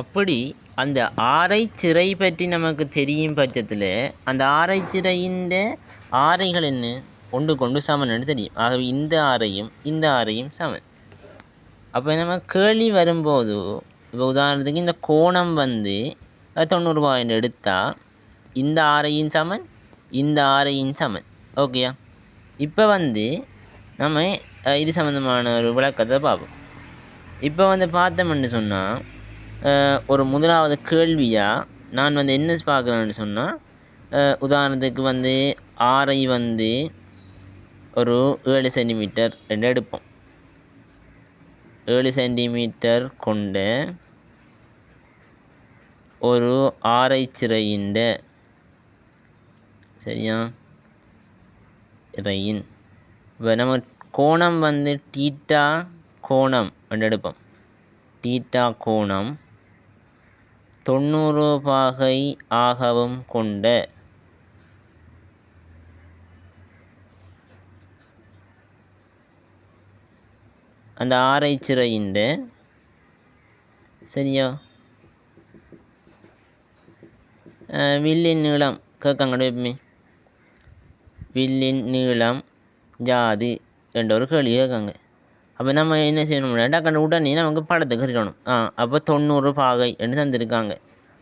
அப்படி அந்த ஆரைச்சிறை பற்றி நமக்கு தெரியும் பட்சத்தில் அந்த ஆரைச்சிறையின் ஆரைகள் என்ன? கொண்டு சமன் என்று தெரியும். ஆகவே இந்த ஆரையும் இந்த ஆரையும் சமன். அப்போ நம்ம கேள்வி வரும்போது இப்போ உதாரணத்துக்கு இந்த கோணம் வந்து தொண்ணூறுரூவா என்று எடுத்தால் இந்த ஆரையின் சமன் இந்த ஆரையின் சமன். ஓகேயா? இப்போ வந்து நம்ம இது சம்மந்தமான ஒரு விளக்கத்தை பார்ப்போம். இப்போ வந்து பார்த்தோம்னு சொன்னால் ஒரு முதலாவது கேள்வியாக நான் வந்து என்ன பார்க்குறேன்னு சொன்னால் உதாரணத்துக்கு வந்து ஆரை வந்து ஒரு ஏழு சென்டிமீட்டர் ரெண்டு எடுப்போம். ஏழு சென்டிமீட்டர் கொண்ட ஒரு ஆரை சிறையின்ற சரியா? இறையின் இப்போ நம்ம கோணம் வந்து டீட்டா கோணம் ரெண்டு எடுப்போம். டீட்டா கோணம் தொண்ணூறு பாகை ஆகவும் கொண்ட அந்த ஆராய்ச்சிறையின் சரியா? வில்லின் நீளம் கேட்காங்கடா எப்பவுமே வில்லின் நீளம் ஜாதி என்ற ஒரு கேள்வி கேட்காங்க. அப்போ நம்ம என்ன செய்யணும்னா டக்குனு உடனே நமக்கு படத்துக்கு இருக்கணும். ஆ அப்போ தொண்ணூறு பாகை என்று தந்திருக்காங்க.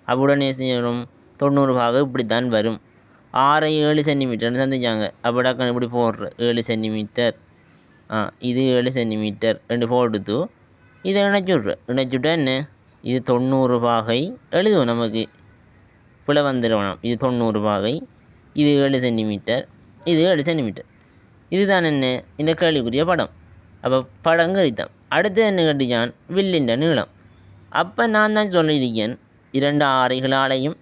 அப்போ உடனே செய்யணும்? தொண்ணூறு பாகை இப்படி தான் வரும். ஆறை ஏழு சென்டிமீட்டர்னு தந்துச்சாங்க அப்போ டக்குனு இப்படி போடுற ஏழு சென்டிமீட்டர் ஆ இது ஏழு சென்டிமீட்டர் ரெண்டு போடுத்து இதை இணைச்சி விட்ற இணைச்சுட்டா என்ன? இது தொண்ணூறு பாகை எழுதுவோம் நமக்கு. பிழை வந்துடணும் இது தொண்ணூறு பாகை இது ஏழு சென்டிமீட்டர் இது ஏழு சென்டிமீட்டர் இதுதான் என்ன? இந்த கேள்விக்குரிய படம். அப்போ படம் கரித்தான் அடுத்து என்ன கேட்டுச்சான் வில்லின்ற நீளம் அப்போ நான் தான் சொல்லியிருக்கேன் இரண்டு ஆறைகளாலையும்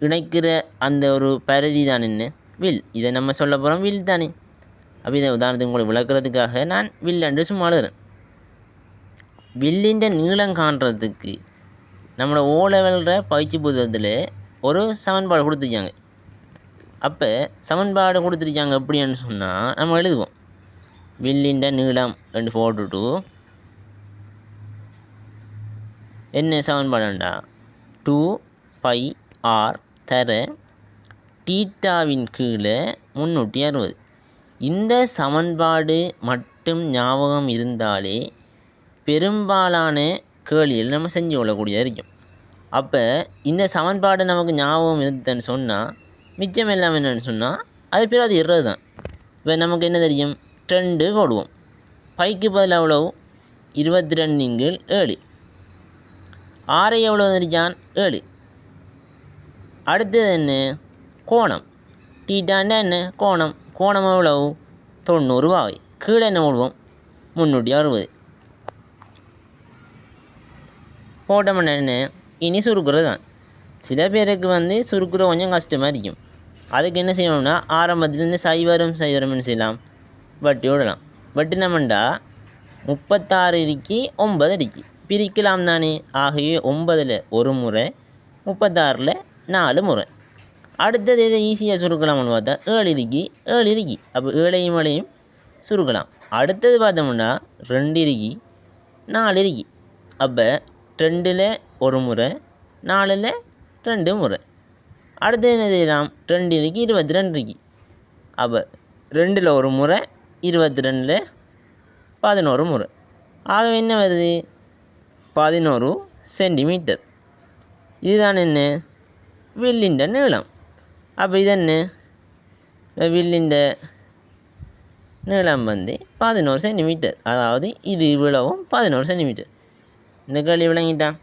இணைக்கிற அந்த ஒரு பருதி தான் என்ன வில் இதை நம்ம சொல்ல போகிறோம் வில் தானே அப்படி இதை உதாரணத்துக்கு கூட விளக்குறதுக்காக நான் வில் என்று சும்மா எழுதுறேன் வில்லின்ற நீளம் காண்றதுக்கு நம்மளோட ஓ லெவலில் பயிற்சி புத்தகத்தில் ஒரு சமன்பாடு கொடுத்துருக்காங்க அப்போ சமன்பாடு கொடுத்துருக்காங்க அப்படின்னு சொன்னால் நம்ம எழுதுவோம் வில்லின்ட நீளம் ரெண்டு போட்டுட்டு. என்ன சமன்பாடுண்டா டூ பை ஆர் தர டீட்டாவின் கீழே முந்நூற்றி அறுபது. இந்த சமன்பாடு மட்டும் ஞாபகம் இருந்தாலே பெரும்பாலான கேள்விகள் நம்ம செஞ்சு கொள்ளக்கூடியதாக இருக்கும். அப்போ இந்த சமன்பாடு நமக்கு ஞாபகம் இருந்ததுன்னு சொன்னால் மிச்சம் எல்லாம் என்னன்னு சொன்னால் அது பேர் அது இருபது தான் இப்போ நமக்கு என்ன தெரியும்? ரெண்டு போடுவோம் பைக்கு பதில் எவ்வளோ இருபத்தி ரெண்டுங்கள் ஏழு ஆறை எவ்வளோ தெரிஞ்சான் ஏழு அடுத்தது என்ன கோணம் டீட்டாண்டா என்ன கோணம் கோணம் எவ்வளவு தொண்ணூறு வாகை கீழே என்ன போடுவோம் முந்நூற்றி அறுபது போட்டோம்னா என்ன இனி சுருக்குறது தான் சில பேருக்கு வந்து சுருக்குற கொஞ்சம் கஷ்டமாக இருக்கும் அதுக்கு என்ன செய்யணும்னா ஆரம்பத்துலேருந்து சைவரம் சைவரம் என்ன செய்யலாம் வட்டி விடலாம். வட்டி நம்மண்டா முப்பத்தாறு இருக்கி ஒன்பது அடிக்கு பிரிக்கலாம் தானே. ஆகவே ஒன்பதில் ஒரு முறை முப்பத்தாறில் நாலு முறை. அடுத்தது எதை ஈஸியாக சுருக்கலாம்னு பார்த்தா ஏழு இருக்கி ஏழு இருக்கி அப்போ ஏழையும் மழையும் சுருக்கலாம். அடுத்தது பார்த்தோம்னா ரெண்டு இருக்கி நாலு இருக்கி அப்போ ரெண்டில் ஒரு முறை நாலில் ரெண்டு முறை. அடுத்தது என்ன செய்யலாம்? ரெண்டு இருக்கி இருபத்தி ரெண்டு இருக்கி அப்போ ரெண்டில் ஒரு முறை இருபத்தி ரெண்டில் பதினோரு முறை. ஆகவே என்ன வருது? பதினோரு சென்டிமீட்டர். இதுதான் என்ன? வில்லிண்ட நீளம். அப்போ இது என்ன வில்லிண்ட நீளம் வந்து பதினோரு சென்டிமீட்டர். அதாவது இது இவ்வளவும் பதினோரு சென்டிமீட்டர். இந்த கேள்வி விளங்கிட்டான்